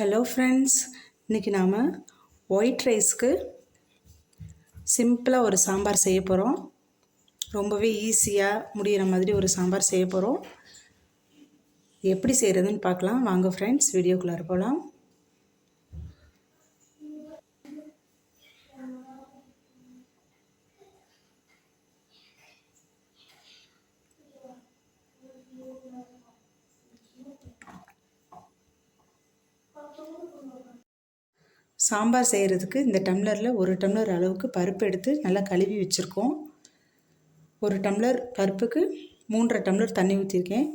Hello friends இன்றைக்கி நாம் white ரைஸ்க்கு சிம்பிளாக ஒரு சாம்பார் செய்ய போகிறோம் ரொம்பவே ஈஸியாக முடிகிற மாதிரி ஒரு சாம்பார் செய்ய போகிறோம் எப்படி செய்கிறதுன்னு பார்க்கலாம். வாங்க ஃப்ரெண்ட்ஸ் வீடியோக்குள்ளார போகலாம் சாம்பார் செய்கிறதுக்கு இந்த டம்ளரில் ஒரு டம்ளர் அளவுக்கு பருப்பு எடுத்து நல்லா கழுவி வச்சுருக்கோம். ஒரு டம்ளர் பருப்புக்கு மூன்றரை டம்ளர் தண்ணி ஊற்றிருக்கேன்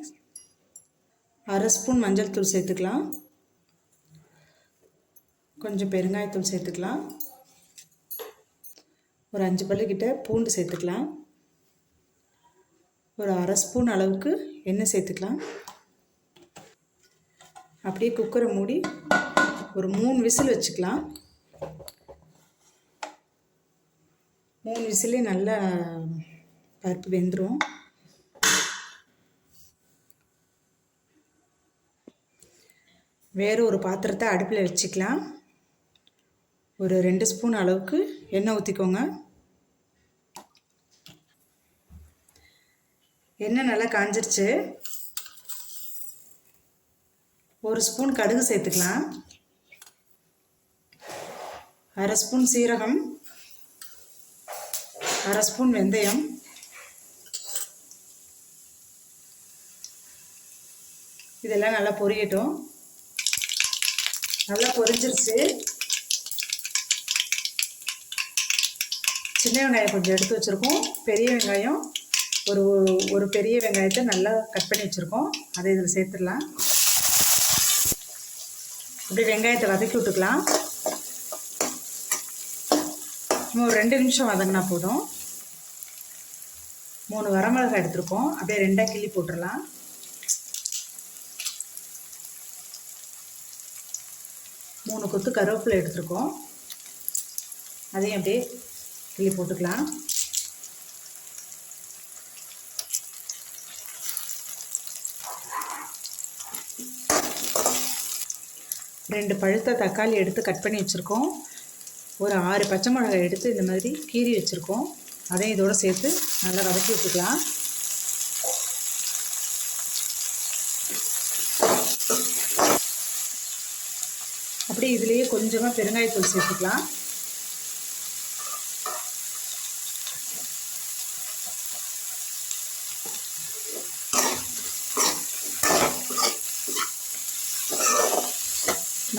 அரை ஸ்பூன் மஞ்சள் தூள் சேர்த்துக்கலாம். கொஞ்சம் பெருங்காயத்தூள் சேர்த்துக்கலாம். ஒரு அஞ்சு பல்லுக்கிட்ட பூண்டு சேர்த்துக்கலாம். ஒரு அரை ஸ்பூன் அளவுக்கு எண்ணெய் சேர்த்துக்கலாம். அப்படியே குக்கரை மூடி ஒரு மூணு விசில் வச்சுக்கலாம். மூணு விசிலே நல்லா பருப்பு வெந்துடும் வேறு ஒரு பாத்திரத்தை அடுப்பில் வச்சுக்கலாம். ஒரு ரெண்டு ஸ்பூன் அளவுக்கு எண்ணெய் ஊற்றிக்கோங்க எண்ணெய் நல்லா காஞ்சிருச்சு. ஒரு ஸ்பூன் கடுகு சேர்த்துக்கலாம். அரை ஸ்பூன் சீரகம் அரை ஸ்பூன் வெந்தயம் இதெல்லாம் நல்லா பொரியட்டும். நல்லா பொரிஞ்சிருச்சு. சின்ன வெங்காயம் கொஞ்சம் எடுத்து வச்சுருக்கோம். பெரிய வெங்காயம் ஒரு ஒரு பெரிய வெங்காயத்தை நல்லா கட் பண்ணி வச்சுருக்கோம். அதை இதில் சேர்த்துடலாம். அப்படியே வெங்காயத்தை வதக்கி விட்டுக்கலாம். இன்னும் ஒரு ரெண்டு நிமிஷம் வதங்கினா போதும். மூணு வரமிளகாய் எடுத்துருக்கோம். அப்படியே ரெண்டாக கிள்ளி போட்டுடலாம் மூணு கொத்து கருவேப்பிலை எடுத்துருக்கோம். அதையும் அப்படியே கிள்ளி போட்டுக்கலாம். ரெண்டு பழுத்த தக்காளி எடுத்து கட் பண்ணி வச்சுருக்கோம். ஒரு ஆறு பச்சை மிளகாய் எடுத்து இந்த மாதிரி கீறி வச்சுருக்கோம். அதையும் இதோடு சேர்த்து நல்லா வதக்கி விட்டுக்கலாம். அப்படியே இதுலேயே கொஞ்சமாக பெருங்காயத்தூள் சேர்த்துக்கலாம்.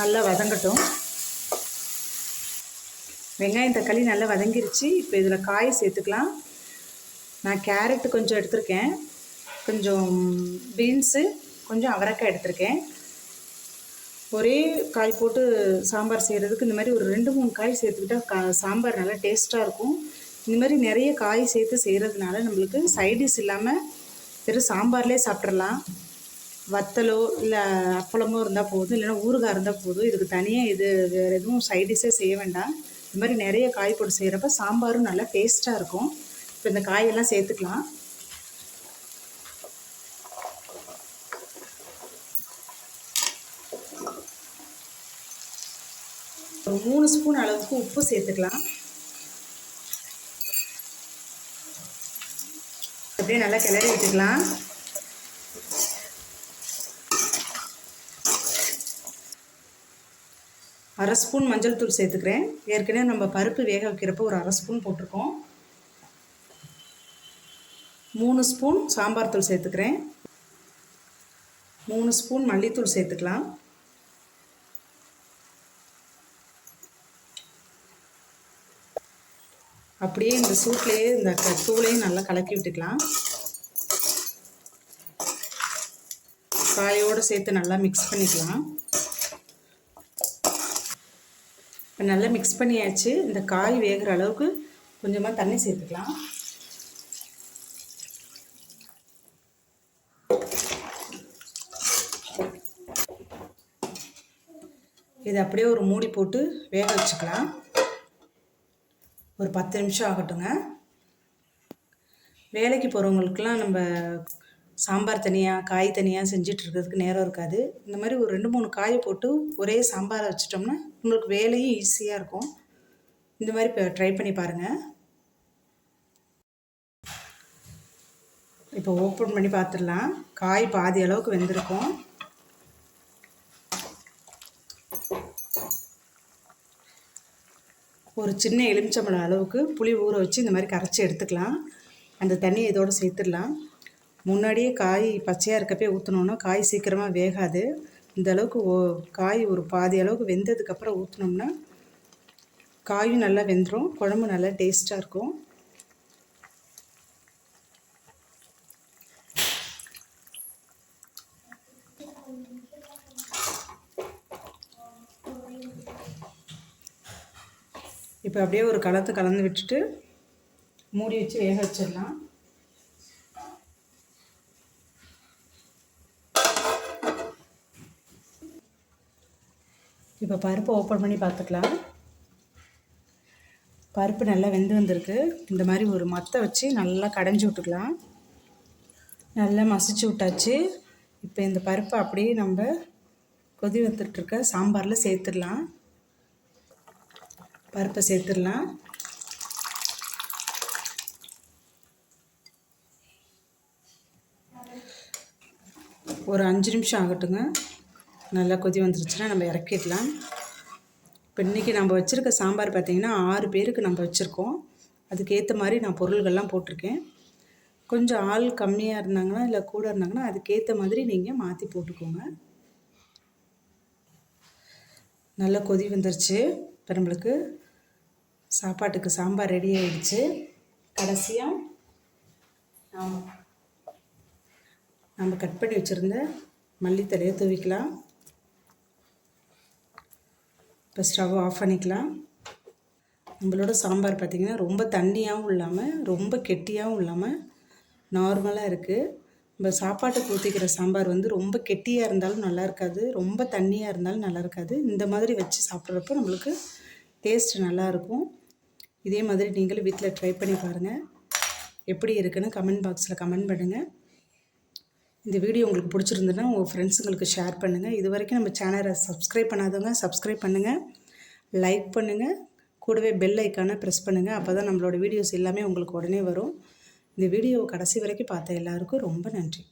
நல்லா வதங்கட்டும். வெங்காயம் தக்காளி நல்லா வதங்கிருச்சு. இப்போ இதில் காய் சேர்த்துக்கலாம். நான் கேரட்டு கொஞ்சம் எடுத்திருக்கேன். கொஞ்சம் பீன்ஸு கொஞ்சம் அவரைக்காய் எடுத்திருக்கேன். ஒரே காய் போட்டு சாம்பார் செய்கிறதுக்கு இந்த மாதிரி ஒரு ரெண்டு மூணு காய் சேர்த்துக்கிட்டால் கா சாம்பார் நல்லா டேஸ்ட்டாக இருக்கும். இந்த மாதிரி நிறைய காய் சேர்த்து செய்கிறதுனால நம்மளுக்கு சைடிஷ் இல்லாமல் வெறும் சாம்பார்லேயே சாப்பிட்றலாம் வத்தலோ இல்லை அப்பளமோ இருந்தால் போதும் இல்லைன்னா ஊறுகாய் இருந்தால் போதும். இதுக்கு தனியாக இது வேறு எதுவும் சைடிஷே செய்ய வேண்டாம். இது மாதிரி நிறைய காய் போட்டு செய்கிறப்ப சாம்பாரும் நல்லா டேஸ்ட்டாக இருக்கும். இப்போ இந்த காயெல்லாம் சேர்த்துக்கலாம். ஒரு மூணு ஸ்பூன் அளவுக்கு உப்பு சேர்த்துக்கலாம். அப்படியே நல்லா கிளறி விட்டுக்கலாம். அரை ஸ்பூன் மஞ்சள் தூள் சேர்த்துக்கிறேன். ஏற்கனவே நம்ம பருப்பு வேக வைக்கிறப்போ ஒரு அரை ஸ்பூன் போட்டிருக்கோம். மூணு ஸ்பூன் சாம்பார் தூள் சேர்த்துக்கிறேன். மூணு ஸ்பூன் மல்லித்தூள் சேர்த்துக்கலாம். அப்படியே இந்த சூட்லேயே இந்த தூளையும் நல்லா கலக்கி விட்டுக்கலாம். காயோடு சேர்த்து நல்லா மிக்ஸ் பண்ணிக்கலாம். இப்போ நல்லா மிக்ஸ் பண்ணியாச்சு. இந்த காய் வேகிற அளவுக்கு கொஞ்சமாக தண்ணி சேர்த்துக்கலாம். இது அப்படியே ஒரு மூடி போட்டு வேக வச்சுக்கலாம். ஒரு பத்து நிமிஷம் ஆகட்டுங்க. வேலைக்கு போகிறவங்களுக்கெல்லாம் நம்ம சாம்பார் தனியாக காய் தனியாக செஞ்சுட்டு இருக்கிறதுக்கு நேரம் இருக்காது. இந்த மாதிரி ஒரு ரெண்டு மூணு காயை போட்டு ஒரே சாம்பாரை வச்சிட்டோம்னா உங்களுக்கு வேலையும் ஈஸியாக இருக்கும். இந்த மாதிரி இப்போ ட்ரை பண்ணி பாருங்கள் இப்போ ஓப்பன் பண்ணி பார்த்துடலாம் காய் பாதி அளவுக்கு வெந்திருக்கும். ஒரு சின்ன எலுமிச்சம்பழம் அளவுக்கு புளி ஊற வச்சு இந்த மாதிரி கரைச்சி எடுத்துக்கலாம். அந்த தண்ணியை இதோடு சேர்த்துடலாம். முன்னாடியே காய் பச்சையாக இருக்கப்பே ஊற்றினோன்னா காய் சீக்கிரமாக வேகாது. இந்த அளவுக்கு ஓ காய் ஒரு பாதி அளவுக்கு வெந்ததுக்கப்புறம் ஊற்றினோம்னா காயும் நல்லா வெந்துடும் குழம்பு நல்லா டேஸ்ட்டாக இருக்கும். இப்போ அப்படியே ஒரு கலத்து கலந்து விட்டுட்டு மூடி வச்சு வேக வச்சிடலாம். இப்போ பருப்பு ஓப்பன் பண்ணி பார்த்துக்கலாம். பருப்பு நல்லா வெந்து வந்திருக்கு. இந்த மாதிரி ஒரு மத்தை வச்சு நல்லா கடைஞ்சி விட்டுக்கலாம். நல்லா மசிச்சு விட்டாச்சு. இப்போ இந்த பருப்பை அப்படியே நம்ம கொதி வந்துட்டுருக்க சாம்பாரில் சேர்த்துடலாம். பருப்பை சேர்த்துடலாம். ஒரு அஞ்சு நிமிஷம் ஆகட்டுங்க. நல்லா கொதி வந்துருச்சுன்னா நம்ம இறக்கிடலாம். இப்போ இன்றைக்கி நம்ம வச்சுருக்க சாம்பார் பார்த்திங்கன்னா ஆறு பேருக்கு நம்ம வச்சுருக்கோம். அதுக்கேற்ற மாதிரி நான் பொருள்கள்லாம் போட்டிருக்கேன். கொஞ்சம் ஆள் கம்மியாக இருந்தாங்கன்னா இல்லை கூட இருந்தாங்கன்னா அதுக்கேற்ற மாதிரி நீங்கள் மாற்றி போட்டுக்கோங்க. நல்லா கொதி வந்துருச்சு. இப்போ நம்மளுக்கு சாப்பாட்டுக்கு சாம்பார் ரெடி ஆகிடுச்சு கடைசியாக நம்ம கட் பண்ணி வச்சுருந்த மல்லித்தலையை தூவிக்கலாம். இப்போ ஸ்டவ் ஆஃப் பண்ணிக்கலாம். நம்மளோட சாம்பார் பார்த்திங்கன்னா ரொம்ப தண்ணியாகவும் இல்லாமல் ரொம்ப கெட்டியாகவும் இல்லாமல் நார்மலாக இருக்குது. நம்ம சாப்பாட்டுக்கு ஊற்றிக்கிற சாம்பார் வந்து ரொம்ப கெட்டியாக இருந்தாலும் நல்லா இருக்காது ரொம்ப தண்ணியாக இருந்தாலும் நல்லா இருக்காது. இந்த மாதிரி வச்சு சாப்பிட்றப்போ நம்மளுக்கு டேஸ்ட் நல்லாயிருக்கும் இதே மாதிரி நீங்களும் வீட்டில் ட்ரை பண்ணி பாருங்கள் எப்படி இருக்குன்னு கமெண்ட் பாக்ஸில் கமெண்ட் பண்ணுங்கள் இந்த வீடியோ உங்களுக்கு பிடிச்சிருந்துன்னா உங்கள் ஃப்ரெண்ட்ஸுங்களுக்கு ஷேர் பண்ணுங்கள் இது வரைக்கும் நம்ம சேனலை சப்ஸ்கிரைப் பண்ணாதவங்க சப்ஸ்கிரைப் பண்ணுங்கள் லைக் பண்ணுங்கள் கூடவே பெல் ஐக்கானை ப்ரெஸ் பண்ணுங்கள் அப்போ தான் நம்மளோட வீடியோஸ் எல்லாமே உங்களுக்கு உடனே வரும். இந்த வீடியோவை கடைசி வரைக்கும் பார்த்த எல்லாருக்கும் ரொம்ப நன்றி.